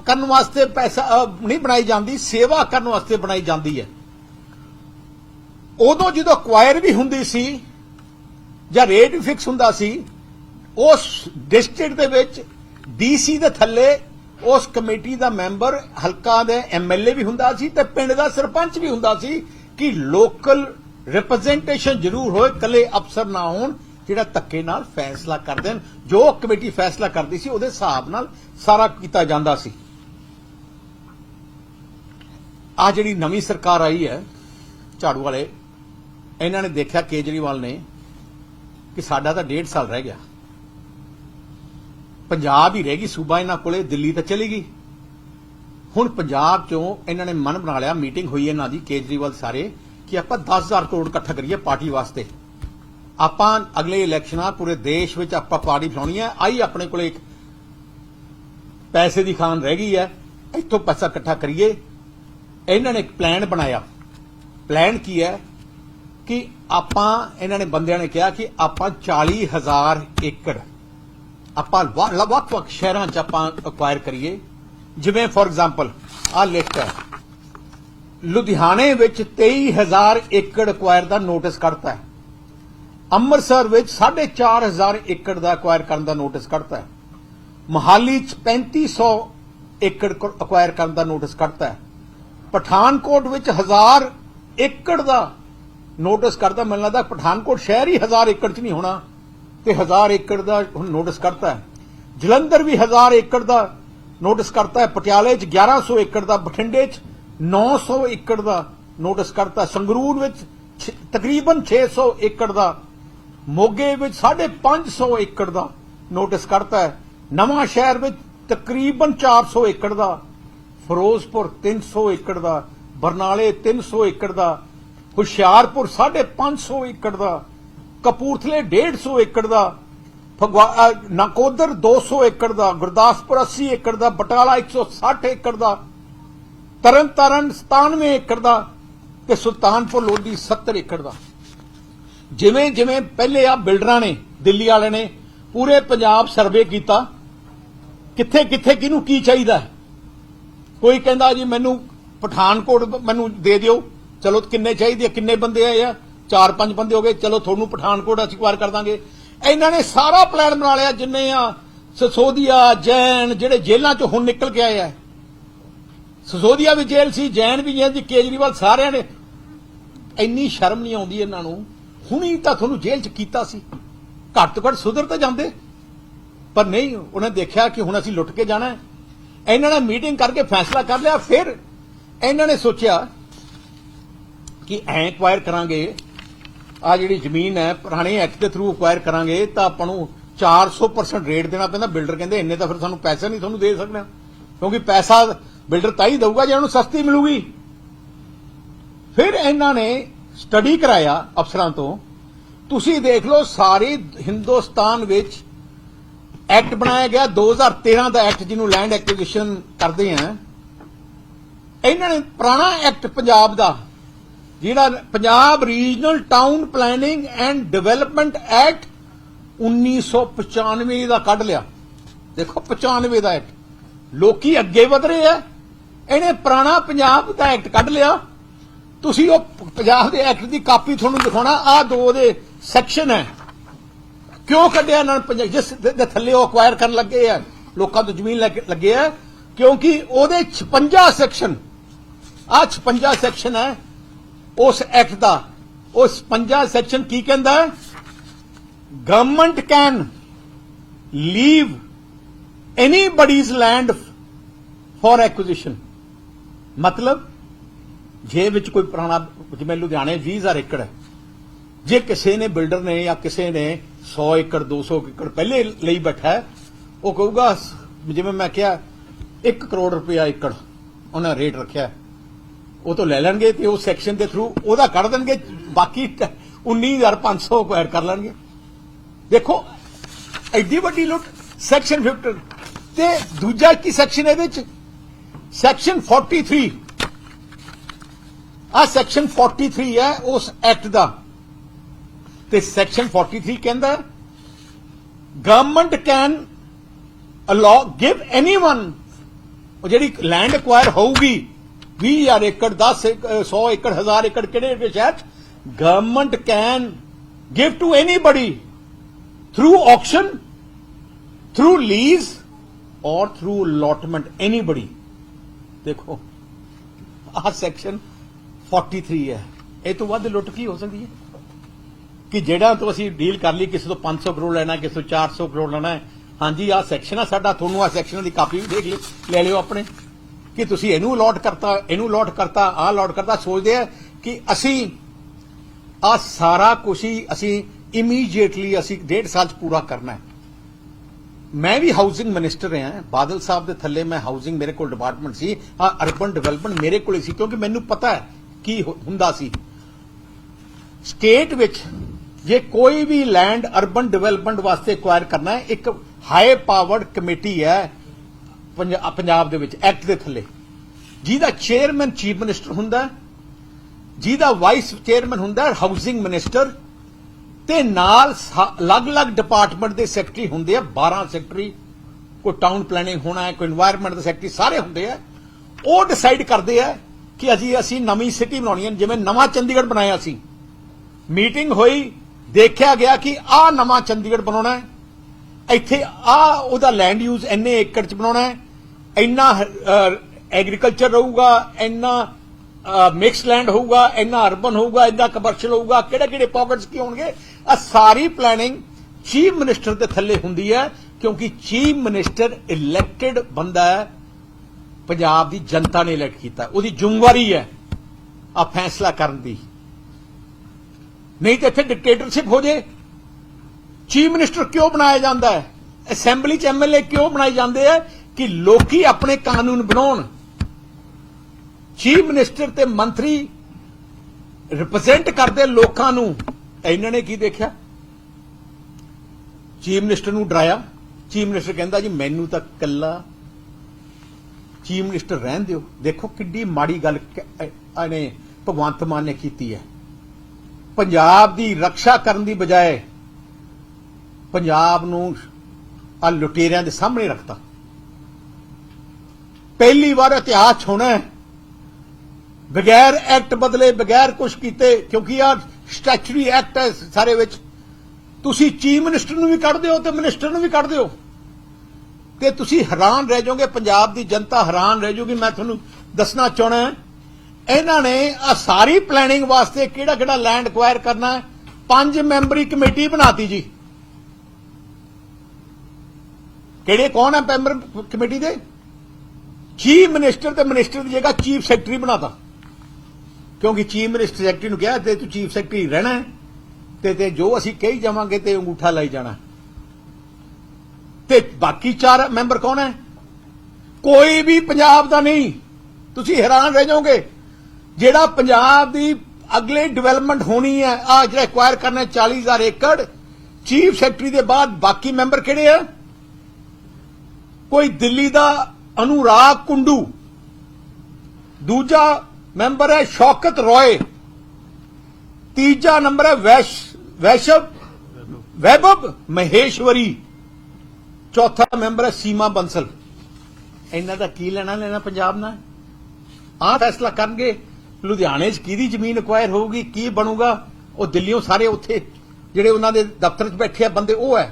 ਕਰਨ ਵਾਸਤੇ ਪੈਸਾ ਨਹੀਂ ਬਣਾਈ ਜਾਂਦੀ, ਸੇਵਾ ਕਰਨ ਵਾਸਤੇ ਬਣਾਈ ਜਾਂਦੀ ਹੈ। ਉਦੋਂ ਜਦੋਂ ਕੁਆਇਰ ਵੀ ਹੁੰਦੀ ਸੀ, ਜਾਂ ਰੇਟ ਵੀ ਫਿਕਸ ਹੁੰਦਾ ਸੀ, ਉਸ ਡਿਸਟ੍ਰਿਕਟ ਦੇ ਵਿੱਚ ਡੀਸੀ ਦੇ ਥੱਲੇ ਉਸ ਕਮੇਟੀ ਦਾ ਮੈਂਬਰ, ਹਲਕਾ ਦੇ ਐਮਐਲਏ ਵੀ ਹੁੰਦਾ ਸੀ ਤੇ ਪਿੰਡ ਦਾ ਸਰਪੰਚ ਵੀ ਹੁੰਦਾ ਸੀ ਕਿ ਲੋਕਲ ਰਿਪਰੈਜ਼ੈਂਟੇਸ਼ਨ ਜ਼ਰੂਰ ਹੋਏ ਕੱਲੇ ਅਫਸਰ ਨਾ ਹੋਣ, ਜਿਹੜਾ ਧੱਕੇ ਨਾਲ ਫੈਸਲਾ ਕਰਦੇ ਜੋ ਕਮੇਟੀ ਫੈਸਲਾ ਕਰਦੀ ਸੀ, ਉਹਦੇ ਹਿਸਾਬ ਨਾਲ ਸਾਰਾ ਕੀਤਾ ਜਾਂਦਾ ਸੀ। ਆ ਜਿਹੜੀ ਨਵੀਂ ਸਰਕਾਰ ਆਈ ਹੈ, ਝਾੜੂ ਵਾਲੇ, ਇਹਨਾਂ ਨੇ ਦੇਖਿਆ ਕੇਜਰੀਵਾਲ ਨੇ ਕਿ ਸਾਡਾ ਤਾਂ ਡੇਢ ਸਾਲ ਰਹਿ ਗਿਆ। ਪੰਜਾਬ ਹੀ ਰਹਿ ਗਈ, ਸੂਬਾ ਇਹਨਾਂ ਕੋਲੇ, ਦਿੱਲੀ ਤਾਂ ਚਲੀ ਗਈ। ਹੁਣ ਪੰਜਾਬ ਚੋਂ ਇਹਨਾਂ ਨੇ ਮਨ ਬਣਾ ਲਿਆ, ਮੀਟਿੰਗ ਹੋਈ ਇਹਨਾਂ ਦੀ, ਕੇਜਰੀਵਾਲ ਸਾਰੇ, ਕਿ ਆਪਾਂ 10000 ਕਰੋੜ ਇਕੱਠਾ ਕਰੀਏ ਪਾਰਟੀ ਵਾਸਤੇ। ਆਪਾਂ ਅਗਲੇ ਇਲੈਕਸ਼ਨਾਂ, ਪੂਰੇ ਦੇਸ਼ ਵਿੱਚ ਆਪਾਂ ਪਾਰਟੀ ਬਣਾਉਣੀ ਹੈ, ਆਈ ਆਪਣੇ ਕੋਲੇ ਇੱਕ ਪੈਸੇ ਦੀ ਖਾਨ ਰਹਿ ਗਈ ਹੈ, ਇੱਥੋਂ ਪੈਸਾ ਇਕੱਠਾ ਕਰੀਏ। ਇਹਨਾਂ ਨੇ ਇੱਕ ਪਲਾਨ ਬਣਾਇਆ। ਪਲਾਨ ਕੀ ਹੈ? ਕਿ ਆਪਾਂ, ਇਹਨਾਂ ਨੇ ਬੰਦਿਆਂ ਨੇ ਕਿਹਾ ਕਿ ਆਪਾਂ 40000 ਏਕੜ, ਆਪਾਂ ਵੱਖ-ਵੱਖ ਸ਼ਹਿਰਾਂ 'ਚ ਆਪਾਂ ਅਕਵਾਇਰ ਕਰੀਏ। ਜਿਵੇਂ ਫੋਰ ਐਗਜ਼ਾਮਪਲ ਆ ਲਿਸਟ ਹੈ। ਲੁਧਿਆਣੇ ਵਿੱਚ 23000 ਏਕੜ ਅਕਵਾਇਰ ਦਾ ਨੋਟਿਸ ਕੱਢਤਾ ਹੈ। ਅੰਮ੍ਰਿਤਸਰ ਵਿੱਚ 4500 ਏਕੜ ਦਾ ਅਕਵਾਇਰ ਕਰਨ ਦਾ ਨੋਟਿਸ ਕੱਢਤਾ ਹੈ। ਮੋਹਾਲੀ 'ਚ 3500 ਏਕੜ ਅਕਵਾਇਰ ਕਰਨ ਦਾ ਨੋਟਿਸ ਕੱਢਤਾ ਹੈ। ਪਠਾਨਕੋਟ ਵਿੱਚ ਹਜ਼ਾਰ ਏਕੜ ਦਾ ਨੋਟਿਸ ਕਰਦਾ ਮੈਨੂੰ ਲੱਗਦਾ ਪਠਾਨਕੋਟ ਸ਼ਹਿਰ ਹੀ ਹਜ਼ਾਰ ਏਕੜ 'ਚ ਨਹੀਂ ਹੋਣਾ ਤੇ ਹਜ਼ਾਰ ਏਕੜ ਦਾ ਹੁਣ ਨੋਟਿਸ ਕਰਤਾ ਹੈ। ਜਲੰਧਰ ਵੀ ਹਜ਼ਾਰ ਏਕੜ ਦਾ ਨੋਟਿਸ ਕਰਤਾ ਹੈ, ਪਟਿਆਲੇ 'ਚ 1100 ਏਕੜ ਦਾ, ਬਠਿੰਡੇ 'ਚ 900 ਏਕੜ ਦਾ ਨੋਟਿਸ ਕਰਤਾ ਹੈ ਸੰਗਰੂਰ ਵਿੱਚ ਛ- ਤਕਰੀਬਨ 600 ਏਕੜ ਦਾ, ਮੋਗੇ ਵਿੱਚ 550 ਏਕੜ ਦਾ ਨੋਟਿਸ ਕਰਤਾ ਹੈ ਨਵਾਂ ਸ਼ਹਿਰ ਵਿੱਚ ਤਕਰੀਬਨ 400 ਏਕੜ ਦਾ ਫਿਰੋਜ਼ਪੁਰ 300 ਏਕੜ ਦਾ, ਬਰਨਾਲੇ 300 ਏਕੜ ਦਾ, ਹੁਸ਼ਿਆਰਪੁਰ 550 ਏਕੜ ਦਾ, ਕਪੂਰਥਲੇ 150 ਏਕੜ ਦਾ ਫਗਵਾ- ਅਹ ਨਕੋਦਰ 200 ਏਕੜ ਦਾ, ਗੁਰਦਾਸਪੁਰ 80 ਏਕੜ ਦਾ, ਬਟਾਲਾ 160 ਏਕੜ ਦਾ, ਤਰਨਤਾਰਨ 97 ਏਕੜ ਦਾ ਤੇ ਸੁਲਤਾਨਪੁਰ ਲੋਧੀ 70 ਏਕੜ ਦਾ। ਜਿਵੇਂ ਜਿਵੇਂ ਪਹਿਲੇ ਆ ਬਿਲਡਰਾਂ ਨੇ, ਦਿੱਲੀ ਵਾਲੇ ਨੇ, ਪੂਰੇ ਪੰਜਾਬ ਸਰਵੇ ਕੀਤਾ, ਕਿੱਥੇ ਕਿੱਥੇ ਕਿਹਨੂੰ ਕੀ ਚਾਹੀਦਾ ਹੈ? ਕੋਈ ਕਹਿੰਦਾ ਜੀ ਮੈਨੂੰ ਪਠਾਨਕੋਟ ਮੈਨੂੰ ਦੇ ਦਿਓ। ਚਲੋ ਕਿੰਨੇ ਚਾਹੀਦੇ ਆ, ਕਿੰਨੇ ਬੰਦੇ ਆਏ ਆ? ਚਾਰ ਪੰਜ ਬੰਦੇ ਹੋ ਗਏ, ਚਲੋ ਤੁਹਾਨੂੰ ਪਠਾਨਕੋਟ ਅਸੀਂ ਅਕਵਾਇਰ ਕਰ ਦਾਂਗੇ। ਇਹਨਾਂ ਨੇ ਸਾਰਾ ਪਲਾਨ ਬਣਾ ਲਿਆ ਜਿੰਨੇ ਆ ਸਸੋਦੀਆ, ਜੈਨ ਜਿਹੜੇ ਜੇਲ੍ਹਾਂ ਚੋਂ ਹੁਣ ਨਿਕਲ ਕੇ ਆਏ ਆ। ਸਸੋਦੀਆ ਵੀ ਜੇਲ੍ਹ ਸੀ, ਜੈਨ ਵੀ ਜੇਲ੍ਹ ਸੀ, ਕੇਜਰੀਵਾਲ ਸਾਰਿਆਂ ਨੇ। ਇੰਨੀ ਸ਼ਰਮ ਨਹੀਂ ਆਉਂਦੀ ਇਹਨਾਂ ਨੂੰ। ਹੁਣੀ ਤਾਂ ਤੁਹਾਨੂੰ ਜੇਲ੍ਹ 'ਚ ਕੀਤਾ ਸੀ। ਘੱਟ ਤੋਂ ਘੱਟ ਸੁਧਰ ਤਾਂ ਜਾਂਦੇ। ਪਰ ਨਹੀਂ, ਉਹਨੇ ਦੇਖਿਆ ਕਿ ਹੁਣ ਅਸੀਂ ਲੁੱਟ ਕੇ ਜਾਣਾ ਹੈ। ਇਹਨਾਂ ਨੇ ਮੀਟਿੰਗ ਕਰਕੇ ਫੈਸਲਾ ਕਰ ਲਿਆ, ਫਿਰ ਇਹਨਾਂ ਨੇ ਸੋਚਿਆ ਕਿ ਐ ਐਕਵਾਇਰ ਕਰਾਂਗੇ ਆ ਜਿਹੜੀ ਜ਼ਮੀਨ ਹੈ, ਪੁਰਾਣੇ ਐਕਟ ਦੇ ਥਰੂ ਐਕਵਾਇਰ ਕਰਾਂਗੇ, ਤਾਂ ਆਪਾਂ ਨੂੰ 400% ਰੇਟ ਦੇਣਾ ਪੈਂਦਾ। ਬਿਲਡਰ ਕਹਿੰਦੇ, ਇੰਨੇ ਤਾਂ ਫਿਰ ਸਾਨੂੰ ਪੈਸਾ ਨਹੀਂ ਤੁਹਾਨੂੰ ਦੇ ਸਕਣਾ ਕਿਉਂਕਿ ਪੈਸਾ ਬਿਲਡਰ ਤਾਂ ਹੀ ਦਊਗਾ, ਜੇ ਉਹਨੂੰ ਸਸਤੀ ਮਿਲੂਗੀ। ਫਿਰ ਇਹਨਾਂ ਨੇ ਸਟੱਡੀ ਕਰਾਇਆ ਅਫਸਰਾਂ ਤੋਂ, ਤੁਸੀਂ ਦੇਖ ਲਓ, ਸਾਰੇ ਹਿੰਦੁਸਤਾਨ ਵਿੱਚ ਐਕਟ ਬਣਾਇਆ ਗਿਆ 2013 ਦਾ ਐਕਟ ਜਿਹਨੂੰ ਲੈਂਡ ਐਕਵੀਜ਼ੀਸ਼ਨ ਕਰਦੇ ਆ। ਇਹਨਾਂ ਨੇ ਪੁਰਾਣਾ ਐਕਟ ਪੰਜਾਬ ਦਾ, ਜਿਹੜਾ Punjab regional town planning and development act 1995 ਦਾ ਕੱਢ ਲਿਆ। ਦੇਖੋ 95 ਦਾ ਐਕਟ। ਲੋਕੀ ਅੱਗੇ ਵਧ ਰਹੇ ਆ। ਇਹਨੇ ਪੁਰਾਣਾ ਪੰਜਾਬ ਦਾ ਐਕਟ ਕੱਢ ਲਿਆ। ਤੁਸੀਂ ਉਹ ਪੰਜਾਬ ਦੇ ਐਕਟ ਦੀ ਕਾਪੀ ਤੁਹਾਨੂੰ ਦਿਖਾਉਣਾ। ਆ ਦੋ ਦੇ ਸੈਕਸ਼ਨ ਹੈ। ਕਿਉਂ ਕੱਢਿਆ ਇਹਨਾਂ ਨੇ ਪੰਜਾਬ? ਜਿਸ ਦੇ ਥੱਲੇ ਉਹ ਅਕਵਾਇਰ ਕਰਨ ਲੱਗੇ ਆ, ਲੋਕਾਂ ਤੋਂ ਜ਼ਮੀਨ ਲੈ ਕੇ ਲੱਗੇ ਆ, ਕਿਉਂਕਿ ਉਹਦੇ 56 ਸੈਕਸ਼ਨ ਆ 56 ਸੈਕਸ਼ਨ ਹੈ, ਉਸ ਐਕਟ ਦਾ। ਉਹ 56 ਸੈਕਸ਼ਨ ਕੀ ਕਹਿੰਦਾ ਹੈ? Government can leave anybody's land for acquisition ਮਤਲਬ, ਜੇ ਵਿੱਚ ਕੋਈ ਪੁਰਾਣਾ, ਜਿਵੇਂ ਲੁਧਿਆਣੇ 20000 ਏਕੜ ਹੈ, ਜੇ ਕਿਸੇ ਨੇ ਬਿਲਡਰ ਨੇ ਜਾਂ ਕਿਸੇ ਨੇ 100 ਏਕੜ 200 ਏਕੜ ਪਹਿਲੇ ਲਈ ਬੈਠਾ ਉਹ ਕਹੂਗਾ ਜਿਵੇਂ ਮੈਂ ਕਿਹਾ 1 ਕਰੋੜ ਰੁਪਇਆ ਏਕੜ ਉਹਨਾਂ ਰੇਟ ਰੱਖਿਆ ਉਹ ਤੋਂ ਲੈ ਲੈਣਗੇ ਤੇ ਉਹ ਸੈਕਸ਼ਨ ਦੇ ਥਰੂ ਉਹਦਾ ਕੱਢ ਦੇਣਗੇ, ਬਾਕੀ 19500 ਐਡ ਕਰ ਲੈਣਗੇ। ਦੇਖੋ, ਐਡੀ ਵੱਡੀ ਲੁੱਟ ਸੈਕਸ਼ਨ 50 ਤੇ ਦੂਜਾ ਕੀ ਸੈਕਸ਼ਨ ਇਹਦੇ ਵਿੱਚ? ਸੈਕਸ਼ਨ 43 ਆ ਸੈਕਸ਼ਨ 43 ਹੈ, ਉਸ ਐਕਟ ਦਾ। ਤੇ ਸੈਕਸ਼ਨ 43 ਕਹਿੰਦਾ government can allow give anyone ਉਹ ਜਿਹੜੀ ਲੈਂਡ ਐਕਵਾਇਰ ਹੋਊਗੀ 20000 ਏਕੜ 10 ਏਕੜ, 100 ਏਕੜ 1000 ਏਕੜ ਕਿਹੜੇ ਕਿਹੜੇ ਸ਼ਹਿਰ government can give to anybody through auction through lease or through allotment anybody ਦੇਖੋ ਆਹ ਸੈਕਸ਼ਨ 43 ਹੈ ਇਹ ਤੋਂ ਵੱਧ ਲੁੱਟ ਕੀ ਹੋ ਸਕਦੀ ਹੈ ਕਿ ਜਿਹੜਾ ਤੋਂ ਅਸੀਂ ਡੀਲ ਕਰ ਲਈ, ਕਿਸੇ ਤੋਂ 500 ਕਰੋੜ ਲੈਣਾ, ਕਿਸੇ ਤੋਂ 400 ਕਰੋੜ ਲੈਣਾ ਹਾਂਜੀ, ਆਹ ਸੈਕਸ਼ਨ ਆ ਸਾਡਾ, ਤੁਹਾਨੂੰ ਆਹ ਸੈਕਸ਼ਨ ਦੀ ਕਾਪੀ ਵੀ ਦੇਖ ਲਿਓ ਲੈ ਲਿਓ ਆਪਣੇ। ਕਿ ਤੁਸੀਂ ਇਹਨੂੰ ਅਲਾਟ ਕਰਤਾ, ਇਹਨੂੰ ਅਲਾਟ ਕਰਤਾ, ਆਹ ਅਲਾਟ ਕਰਤਾ, ਸੋਚਦੇ ਆ ਕਿ ਅਸੀਂ ਆ ਸਾਰਾ ਕੁਝ ਅਸੀਂ ਇਮੀਡੀਏਟਲੀ ਅਸੀਂ ਡੇਢ ਸਾਲ ਚ ਪੂਰਾ ਕਰਨਾ ਹੈ। ਮੈਂ ਵੀ ਹਾਊਸਿੰਗ ਮਿਨਿਸਟਰ ਹਾਂ। ਬਾਦਲ ਸਾਹਿਬ ਦੇ ਥੱਲੇ ਮੈਂ ਹਾਊਸਿੰਗ ਮੇਰੇ ਕੋਲ ਡਿਪਾਰਟਮੈਂਟ ਸੀ ਆ ਅਰਬਨ ਡਿਵੈਲਪਮੈਂਟ ਮੇਰੇ ਕੋਲ ਹੀ ਸੀ, ਕਿਉਂਕਿ ਮੈਨੂੰ ਪਤਾ ਹੈ ਕੀ ਹੁੰਦਾ ਸੀ। ਸਟੇਟ ਵਿੱਚ ਜੇ ਕੋਈ ਵੀ ਲੈਂਡ ਅਰਬਨ ਡਿਵੈਲਪਮੈਂਟ ਵਾਸਤੇ ਐਕਵਾਇਰ ਕਰਨਾ ਹੈ, ਇੱਕ ਹਾਈ ਪਾਵਰਡ ਕਮੇਟੀ ਹੈ ਪੰਜਾਬ ਦੇ ਵਿੱਚ ਐਕਟ ਦੇ ਥੱਲੇ। ਜਿਹਦਾ ਚੇਅਰਮੈਨ ਚੀਫ ਮਿਨਿਸਟਰ ਹੁੰਦਾ ਜਿਹਦਾ ਵਾਈਸ ਚੇਅਰਮੈਨ ਹੁੰਦਾ ਹਾਊਸਿੰਗ ਮਿਨਿਸਟਰ ਤੇ ਨਾਲ ਅਲੱਗ-ਅਲੱਗ ਡਿਪਾਰਟਮੈਂਟ ਦੇ ਸੈਕਟਰੀ ਹੁੰਦੇ ਆ 12 ਸੈਕਟਰੀ ਕੋਈ ਟਾਊਨ ਪਲੈਨਿੰਗ ਹੋਣਾ ਹੈ, ਕੋਈ এনवायरमेंट ਦਾ ਸੈਕਟਰੀ ਸਾਰੇ ਹੁੰਦੇ ਆ। ਉਹ ਡਿਸਾਈਡ ਕਰਦੇ ਆ ਕਿ ਅਜੀ ਅਸੀਂ ਨਵੀਂ ਸਿਟੀ ਬਣਾਉਣੀ ਹੈ, ਜਿਵੇਂ ਨਵਾਂ ਚੰਡੀਗੜ੍ਹ ਬਣਾਇਆ ਸੀ। ਮੀਟਿੰਗ ਹੋਈ ਦੇਖਿਆ ਗਿਆ ਕਿ ਆਹ ਨਵਾਂ ਚੰਡੀਗੜ੍ਹ ਬਣਾਉਣਾ ਹੈ। ਇੱਥੇ ਆ ਉਹਦਾ ਲੈਂਡ ਯੂਜ਼ ਇੰਨੇ ਏਕੜ ਚ ਬਣਾਉਣਾ ਹੈ। ਇੰਨਾ ਐਗਰੀਕਲਚਰ ਰਹੂਗਾ, ਇੰਨਾ ਮਿਕਸ ਲੈਂਡ ਹੋਊਗਾ, ਇੰਨਾ ਅਰਬਨ ਹੋਊਗਾ, ਇੰਨਾ ਕਮਰਸ਼ੀਅਲ ਹੋਊਗਾ ਕਿਹੜੇ ਕਿਹੜੇ ਪਾਕਟਸ ਕੀ ਹੋਣਗੇ? ਆ ਸਾਰੀ ਪਲੈਨਿੰਗ ਚੀਫ ਮਿਨਿਸਟਰ ਦੇ ਥੱਲੇ ਹੁੰਦੀ ਹੈ, ਕਿਉਂਕਿ ਚੀਫ ਮਿਨਿਸਟਰ ਇਲੈਕਟਿਡ ਬੰਦਾ ਹੈ, ਪੰਜਾਬ ਦੀ ਜਨਤਾ ਨੇ ਇਲੈਕਟ ਕੀਤਾ। ਉਹਦੀ ਜ਼ਿੰਮੇਵਾਰੀ ਹੈ ਆ ਫੈਸਲਾ ਕਰਨ ਦੀ। ਨਹੀਂ ਤਾਂ ਇੱਥੇ ਡਿਕਟੇਟਰਸ਼ਿਪ ਹੋ ਜੇ। ਚੀਫ ਮਿਨਿਸਟਰ ਕਿਉਂ ਬਣਾਇਆ ਜਾਂਦਾ ਹੈ? ਅਸੈਂਬਲੀ ਚ ਐਮਐਲਏ ਕਿਉਂ ਬਣਾਏ ਜਾਂਦੇ ਆ? ਕਿ ਲੋਕੀ ਆਪਣੇ ਕਾਨੂੰਨ ਬਣਾਉਣ। ਚੀਫ ਮਿਨਿਸਟਰ ਤੇ ਮੰਤਰੀ ਰਿਪਰੈਜ਼ੈਂਟ ਕਰਦੇ ਲੋਕਾਂ ਨੂੰ। ਇਹਨਾਂ ਨੇ ਕੀ ਦੇਖਿਆ? ਚੀਫ ਮਿਨਿਸਟਰ ਨੂੰ ਡਰਾਇਆ। ਚੀਫ ਮਿਨਿਸਟਰ ਕਹਿੰਦਾ, ਜੀ, ਮੈਨੂੰ ਤਾਂ ਕੱਲਾ ਚੀਫ ਮਿਨਿਸਟਰ ਰਹਿਣ ਦਿਓ। ਦੇਖੋ ਕਿੱਡੀ ਮਾੜੀ ਗੱਲ ਕ- ਭਗਵੰਤ ਮਾਨ ਨੇ ਕੀਤੀ ਹੈ। ਪੰਜਾਬ ਦੀ ਰੱਖਿਆ ਕਰਨ ਦੀ ਬਜਾਏ ਪੰਜਾਬ ਨੂੰ ਆ ਲੁਟੇਰਿਆਂ ਦੇ ਸਾਹਮਣੇ ਰੱਖਤਾ। ਪਹਿਲੀ ਵਾਰ ਇਤਿਹਾਸ ਹੋਣਾ ਬਗੈਰ ਐਕਟ ਬਦਲੇ, ਬਗੈਰ ਕੁਝ ਕੀਤੇ, ਕਿਉਂਕਿ ਆ ਸਟੈਚੂਰੀ ਐਕਟ ਹੈ ਸਾਰੇ ਵਿੱਚ। ਤੁਸੀਂ ਚੀਫ ਮਿਨਿਸਟਰ ਨੂੰ ਵੀ ਕੱਢ ਦਿਓ ਤੇ ਮਿਨਿਸਟਰ ਨੂੰ ਵੀ ਕੱਢ ਦਿਓ ਤੇ ਤੁਸੀਂ ਹੈਰਾਨ ਰਹਿ ਜਾਓਗੇ, ਪੰਜਾਬ ਦੀ ਜਨਤਾ ਹੈਰਾਨ ਰਹਿ ਜਾਊਗੀ ਮੈਂ ਤੁਹਾਨੂੰ ਦੱਸਣਾ ਚਾਹਣਾ ਇਹਨਾਂ ਨੇ ਆ ਸਾਰੀ ਪਲੈਨਿੰਗ ਵਾਸਤੇ ਕਿਹੜਾ ਕਿਹੜਾ ਲੈਂਡ ਐਕਵਾਇਰ ਕਰਨਾ ਹੈ? ਪੰਜ ਮੈਂਬਰੀ ਕਮੇਟੀ ਬਣਾਤੀ ਜੀ। ਕਿਹੜੇ ਕੌਣ ਹੈ ਮੈਂਬਰ ਕਮੇਟੀ ਦੇ? ਚੀਫ ਮਿਨਿਸਟਰ ਤੇ ਮਿਨਿਸਟਰ ਦੀ ਜਗ੍ਹਾ ਚੀਫ ਸੈਕਟਰੀ ਬਣਾਤਾ। ਕਿਉਂਕਿ ਚੀਫ ਮਿਨਿਸਟਰ ਸੈਕਟਰੀ ਨੂੰ ਕਿਹਾ ਤੇ ਤੂੰ ਚੀਫ ਸੈਕਟਰੀ ਰਹਿਣਾ ਤੇ ਤੇ ਜੋ ਅਸੀਂ ਕਹੀ ਜਾਵਾਂਗੇ ਤੇ ਅੰਗੂਠਾ ਲਾਈ ਜਾਣਾ। ਤੇ ਬਾਕੀ ਚਾਰ ਮੈਂਬਰ ਕੌਣ ਹੈ? ਕੋਈ ਵੀ ਪੰਜਾਬ ਦਾ ਨਹੀਂ। ਤੁਸੀਂ ਹੈਰਾਨ ਰਹਿ ਜਾਓਗੇ। ਜਿਹੜਾ ਪੰਜਾਬ ਦੀ ਅਗਲੇ ਡਿਵੈਲਪਮੈਂਟ ਹੋਣੀ ਹੈ ਆ ਜਿਹੜਾ ਐਕਵਾਇਰ ਕਰਨਾ ਹੈ 40000 ਏਕੜ ਚੀਫ ਸੈਕਟਰੀ ਦੇ ਬਾਅਦ ਬਾਕੀ ਮੈਂਬਰ ਕਿਹੜੇ ਆ? ਕੋਈ ਦਿੱਲੀ ਦਾ ਅਨੁਰਾਗ ਕੁੰਡੂ। ਦੂਜਾ ਮੈਂਬਰ ਹੈ ਸ਼ੌਕਤ ਰੋਏ। ਤੀਜਾ ਨੰਬਰ ਹੈ ਵੈਸ਼, ਵੈਸ਼ਵ, ਵੈਭਵ ਮਹੇਸ਼ਵਰੀ। ਚੌਥਾ ਮੈਂਬਰ ਹੈ ਸੀਮਾ ਬੰਸਲ। ਇਹਨਾਂ ਦਾ ਕੀ ਲੈਣਾ ਲੈਣਾ ਪੰਜਾਬ ਨਾਲ? ਆ ਫੈਸਲਾ ਕਰਨਗੇ। ਲੁਧਿਆਣੇ 'ਚ ਕਿਹਦੀ ਜ਼ਮੀਨ ਐਕਵਾਇਰ ਹੋਊਗੀ, ਕੀ ਬਣੂਗਾ, ਉਹ ਦਿੱਲੀੋਂ ਸਾਰੇ ਉੱਥੇ ਜਿਹੜੇ ਉਹਨਾਂ ਦੇ ਦਫ਼ਤਰ 'ਚ ਬੈਠੇ ਆ, ਬੰਦੇ ਉਹ ਹੈ।